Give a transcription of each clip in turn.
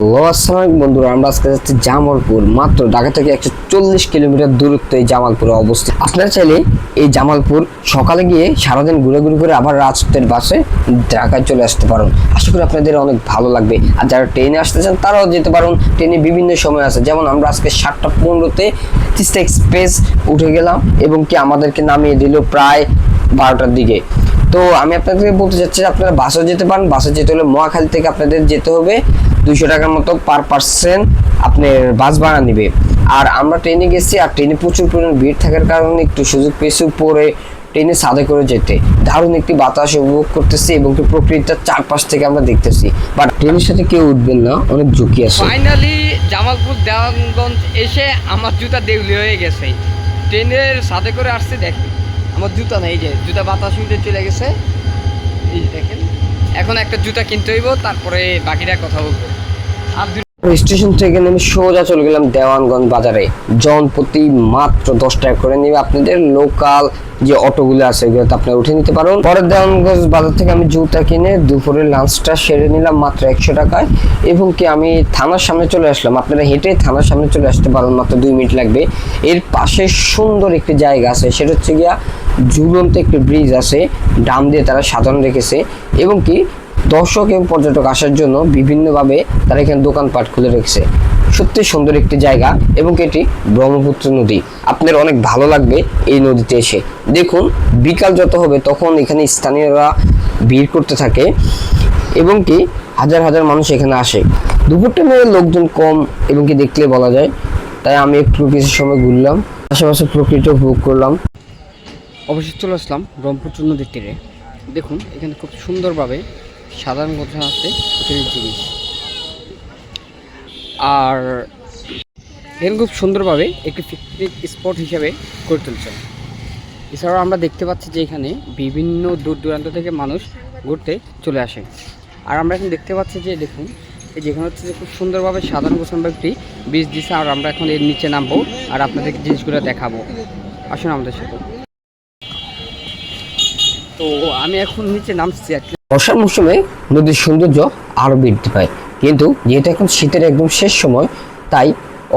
আসসালাম বন্ধুরা, আমরা আজকে যাচ্ছি জামালপুর, মাত্র ঢাকা থেকে একশো চল্লিশ কিলোমিটার দূরত্ব এই জামালপুরে অবস্থিত। আপনারা চাইলে এই জামালপুর সকালে গিয়ে সারাদিন ঘুরে ঘুরে করে আবার রাতের বাসে ঢাকায় চলে আসতে পারেন। আশা করি আপনাদের অনেক ভালো লাগবে। আর যারা ট্রেনে আসতে চান, তারাও যেতে পারেন। ট্রেনে বিভিন্ন সময় আছে। যেমন আমরা আজকে সাতটা পনেরোতে তিস্তা এক্সপ্রেস উঠে গেলাম এবং কি আমাদেরকে নামিয়ে দিল প্রায় বারোটার দিকে। তো আমি আপনাদেরকে বলতে চাচ্ছি, আপনারা বাসে যেতে পারেন। বাসে যেতে হলে মহাখালী থেকে আপনাদের যেতে হবে। দুইশো টাকার মতো পার পার্সেন্ট আপনার বাস ভাড়া নিবে। আর আমরা ট্রেনে গেছি, আর ট্রেনে প্রচুর পরিমাণ ভিড় থাকার কারণে একটু সুযোগ পেয়েছি পরে ট্রেনে সাদে করে যেতে। দারুণ একটি বাতাস উপভোগ করতেছি এবং কি প্রকৃতিটা চারপাশ থেকে আমরা দেখতেছি। বাট ট্রেনের সাথে কেউ উঠবেন না, অনেক ঝুঁকি আছে। ফাইনালি জামালপুর, দেওয়ানগঞ্জ এসে আমার জুতা দেউলি হয়ে গেছে। ট্রেনের সাথে করে আসছে, দেখি। আমার জুতা নেই যে জুতা বাতাস উঠে চলে গেছে। এই দেখেন, এখন একটা জুতা কিনতে হইব, তারপরে বাকিটা কথা বলব। স্টেশন থেকে নেমে সোজা চলে গেলাম দেওয়ানগঞ্জ বাজারে। জন প্রতি মাত্র দশ টাকা করে নিবে আপনাদের লোকাল যে অটোগুলো আছে ওগুলোতে আপনারা উঠে নিতে পারেন। পরে দেওয়ানগঞ্জ বাজার থেকে আমি জুতা কিনে দুপুরের লাঞ্চটা সেরে নিলাম মাত্র একশো টাকায়। এবং কি আমি থানার সামনে চলে আসলাম। আপনারা হেঁটে থানার সামনে চলে আসতে পারেন, মাত্র দুই মিনিট লাগবে। এর পাশে সুন্দর একটি জায়গা আছে, সেটা হচ্ছে গিয়া ঝুলন্ত একটি ব্রিজ আছে ডাম দিয়ে তারা সাজানো রেখেছে এবং কি দর্শক এবং পর্যটক আসার জন্য বিভিন্নভাবে তারা এখানে দোকানপাট খুলে রেখেছে। সত্যি সুন্দর একটি জায়গা এবং এটি ব্রহ্মপুত্র নদী। আপনার অনেক ভালো লাগবে এই নদীতে এসে। দেখুন, বিকাল যত হবে তখন এখানে স্থানীয়রা ভিড় করতে থাকে এবং কি হাজার হাজার মানুষ এখানে আসে। দুপুর টাইমে লোকজন কম এবং কি দেখলে বলা যায়। তাই আমি একটু কিছু সময় ঘুরলাম, আশেপাশে প্রকৃতি উপভোগ করলাম। অবশ্যই চলে আসলাম ব্রহ্মপুত্র নদীর তীরে। দেখুন, এখানে খুব সুন্দরভাবে সাধারণ কথা আছে হোটেলের জিনিস। আর এখানে খুব সুন্দরভাবে একটি পিকনিক স্পট হিসেবে গড়ে তুলছে এছাড়াও আমরা দেখতে পাচ্ছি যে এখানে বিভিন্ন দূর দূরান্ত থেকে মানুষ ঘুরতে চলে আসে। আর আমরা এখন দেখতে পাচ্ছি যে, দেখুন, এই যেখানে হচ্ছে যে খুব সুন্দরভাবে সাধারণ গোছানো একটি বীজ দিছে। আর আমরা এখন এর নিচে নামবো আর আপনাদেরকে জিনিসগুলো দেখাবো। আসুন আমাদের সাথে। তো আমি এখন নিচে নামছি আর। বর্ষার মৌসুমে নদীর সৌন্দর্য আরও বৃদ্ধি পায়। কিন্তু যেহেতু এখন শীতের একদম শেষ সময়, তাই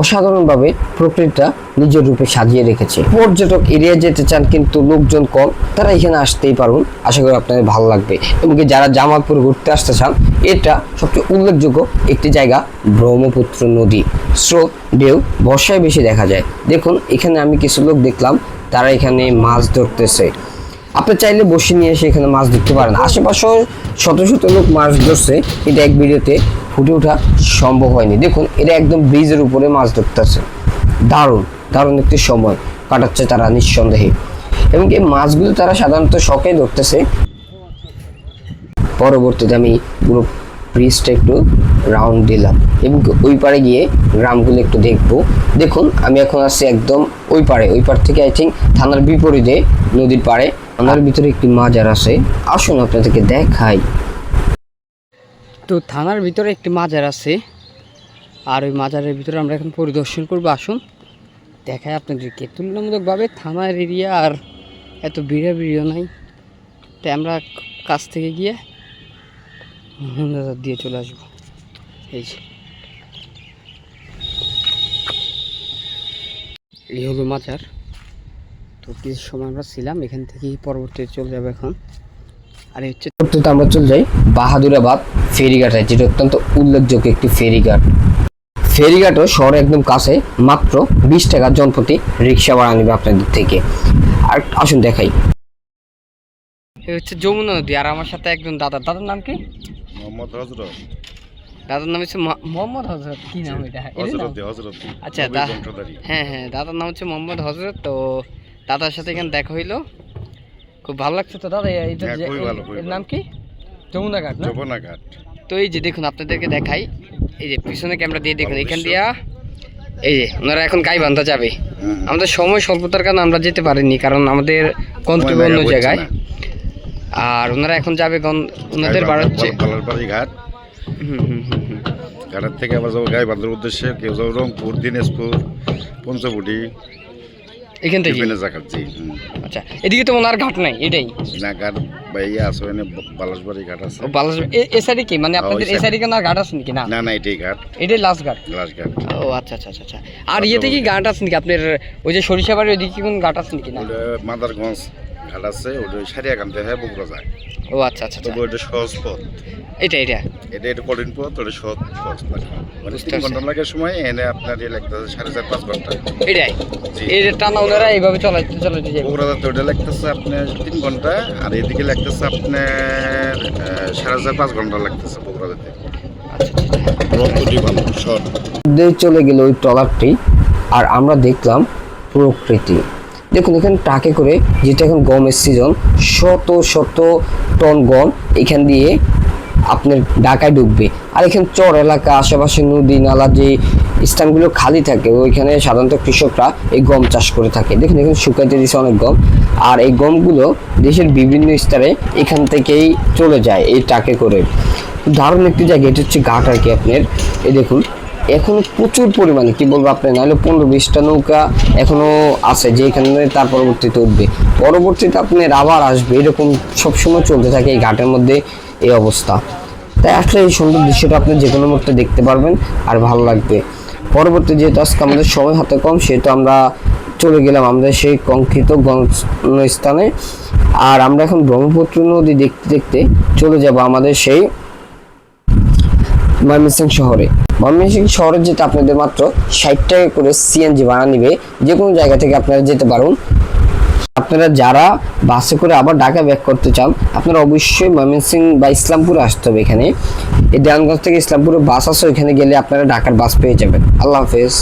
অসাধারণভাবে প্রকৃতিটা নিজের রূপে সাজিয়ে রেখেছে। পর্যটক এরিয়া যেতে চান কিন্তু লোকজন কম, তারা এখানে আসতেই পারুন। আশা করি আপনাদের ভালো লাগবে। এবং যারা জামালপুর ঘুরতে আসতে চান, এটা সবচেয়ে উল্লেখযোগ্য একটি জায়গা, ব্রহ্মপুত্র নদী। স্রোত, ঢেউ বর্ষায় বেশি দেখা যায়। দেখুন, এখানে আমি কিছু লোক দেখলাম, তারা এখানে মাছ ধরতেছে। আপনি চাইলে বসে নিয়ে এসে এখানে মাছ ধরতে পারেন। আশেপাশে শত শত লোক মাছ ধরছে। এটা এক ভিডিওতে ফুটে ওঠা সম্ভব হয়নি। দেখুন, এটা একদম ব্রিজের উপরে মাছ ধরতেছে। দারুণ দারুণ একটি সময় কাটাচ্ছে তারা নিঃসন্দেহে। এবং এই মাছগুলো তারা সাধারণত শখে ধরতেছে। পরবর্তীতে আমি পুরো ব্রিজটা একটু রাউন্ড দিলাম। এবং ওই পারে গিয়ে গ্রামগুলো একটু দেখব। দেখুন আমি এখন আছি একদম ওই পারে। ওই পার থেকে আই থিঙ্ক থানার বিপরীতে নদীর পাড়ে। থানার ভিতরে একটি মাজার আছে। আসুন আপনাদেরকে দেখাই। তো থানার ভিতরে একটি মাজার আছে। আর ওই মাজারের ভিতরে আমরা এখন পরিদর্শন করব। আসুন দেখায় আপনাদেরকে। তুলনামূলকভাবে থানার এরিয়া আর এত ভিড়াভিড়িও নাই। তাই আমরা কাছ থেকে গিয়ে হুন্ডাদার দিয়ে চলে আসব। এই যে। এই হলো মাজার। তো কিছু সময় আমরা ছিলাম, এখান থেকেই পরবর্তীতে চলে যাব এখন। আর হচ্ছে পরবর্তীতে আমরা চলে যাই বাহাদুরাবাদ ফেরিঘাটে যেটা অত্যন্ত উল্লেখযোগ্য একটি ফেরিঘাট। ফেরিঘাটও শহরে একদম কাছে, মাত্র বিশ টাকা জনপ্রতি রিক্সা ভাড়া নেবে আপনাদের থেকে। আর আসুন দেখাই। হচ্ছে যমুনা নদী, আর আমার সাথে একজন দাদা। দাদার নাম কি? মোহাম্মদ হজরত। দাদার নাম হচ্ছে মোহাম্মদ হজরত। কি নাম এটা? আচ্ছা হ্যাঁ হ্যাঁ দাদার নাম হচ্ছে মোহাম্মদ হজরত। তো দাদার সাথে এখানে দেখা হইল। খুব ভালো লাগছে তো দাদা এই- এটা হ্যাঁ। নাম কি? যমুনা ঘাট যমুনা ঘাট। তো এই যে দেখুন আপনাদেরকে দেখাই। এই যে পিছনে ক্যামেরা দিয়ে দেখুন এখান দিয়া। এই যে ওনারা এখন গাই বান্ধা যাবে আমাদের সময় স্বল্পতার কারণে আমরা যেতে পারিনি কারণ আমাদের গন্তব্য অন্য জায়গায়। আর ওনারা এখন যাবে ওনাদের বার হচ্ছে পালারবাড়ি ঘাট। ঘাটের থেকে আবার যাব গাইবান্ধার উদ্দেশ্যে কেউ যাব রংপুর দিনাজপুর পঞ্চবটি এখান থেকে? আচ্ছা এদিকে তো মনে আর ঘাট নাই এটাই? না ঘাট বা ইয়ে আছে ওখানে বালাসবাড়ি ঘাট আছে। বালাস এ- সাইডে কি? মানে আপনাদের এ. সাইডে কেন আর ঘাট আছে নাকি? না। না না এটাই ঘাট। এটাই লাস্ট ঘাট? গ্লাস ঘাট। ও আচ্ছা আচ্ছা আচ্ছা আচ্ছা। আর ইয়েতে কি ঘাট। আছে নাকি? আপনার ওই যে সরিষা বাড়ির ওইদিকে কোন ঘাট আছে নাকি? না। মাদারগঞ্জ। ঘাট আছে ওটা সারিয়া কানতে হয় বগুড়া যায়। ও আচ্ছা আচ্ছা আচ্ছা। তবে ওটা সহজ পথ। এটা এটা। এটা একটু কঠিন পথ ওটা সহজ পথ মানে। তিন ঘণ্টা লাগে সময় এনে আপনার ইয়ে লাগতেছে সাড়ে চার পাঁচ ঘণ্টা। এটাই। এই যে টানা ওনারা এইভাবে চলাইতে চলাইতে যাবে বগুড়া যাতে ওটা লাগতেছে আপনার তিন ঘণ্টা আর এদিকে লাগতেছে আপনার সাড়ে চার পাঁচ ঘণ্টা লাগতেছে বগুড়া যেতে আচ্ছা আচ্ছা চলে গেল ওই ট্রলারটি আর আমরা দেখলাম প্রকৃতি। দেখুন, এখানে ট্রাকে করে যেটা এখন গমের সিজন শত শত টন গম এখান দিয়ে আপনার ঢাকায় ঢুকবে। আর এখানে চর এলাকা, আশেপাশে নদী, নালা, যে স্থানগুলো খালি থাকে, ওইখানে সাধারণত কৃষকরা এই গম চাষ করে থাকে। দেখুন, এখানে শুকাইতে দিচ্ছে অনেক গম। আর এই গমগুলো দেশের বিভিন্ন স্তরে এখান থেকেই চলে যায় এই ট্রাকে করে। দারুণ একটি জায়গা, এটা হচ্ছে ঘাট আর কি আপনার। এই দেখুন এখন প্রচুর পরিমাণে, কি বলব আপনি নাহলে পনেরো বিশটা নৌকা এখনও আছে যে এখানে তার পরবর্তীতে উঠবে। পরবর্তীতে আপনার আবার আসবে, এরকম সবসময় চলতে থাকে এই ঘাটের মধ্যে এই অবস্থা। তাই আসলে এই সুন্দর দৃশ্যটা আপনি যে কোনো মুহূর্তে দেখতে পারবেন আর ভালো লাগবে। পরবর্তী যেহেতু আজকে আমাদের সময় হাতে কম, সেহেতু আমরা চলে গেলাম আমাদের সেই কঙ্কিত গণস্থানে। আর আমরা এখন ব্রহ্মপুত্র নদী দেখতে দেখতে চলে যাব আমাদের সেই ময়মনসিং শহরে। ময়মনসিং শহরে যেতে আপনাদের মাত্র ষাট টাকা করে সিএনজি ভাড়া নিবে। যে কোনো জায়গা থেকে আপনারা যেতে পারুন। আপনারা যারা বাসে করে আবার ঢাকা ব্যাক করতে চান, আপনারা অবশ্যই ময়মনসিং বা ইসলামপুরে আসতে হবে এখানে। এই দেওয়ানগঞ্জ থেকে ইসলামপুরে বাস আছে এখানে গেলে আপনারা ঢাকার বাস পেয়ে যাবেন। আল্লাহ হাফেজ।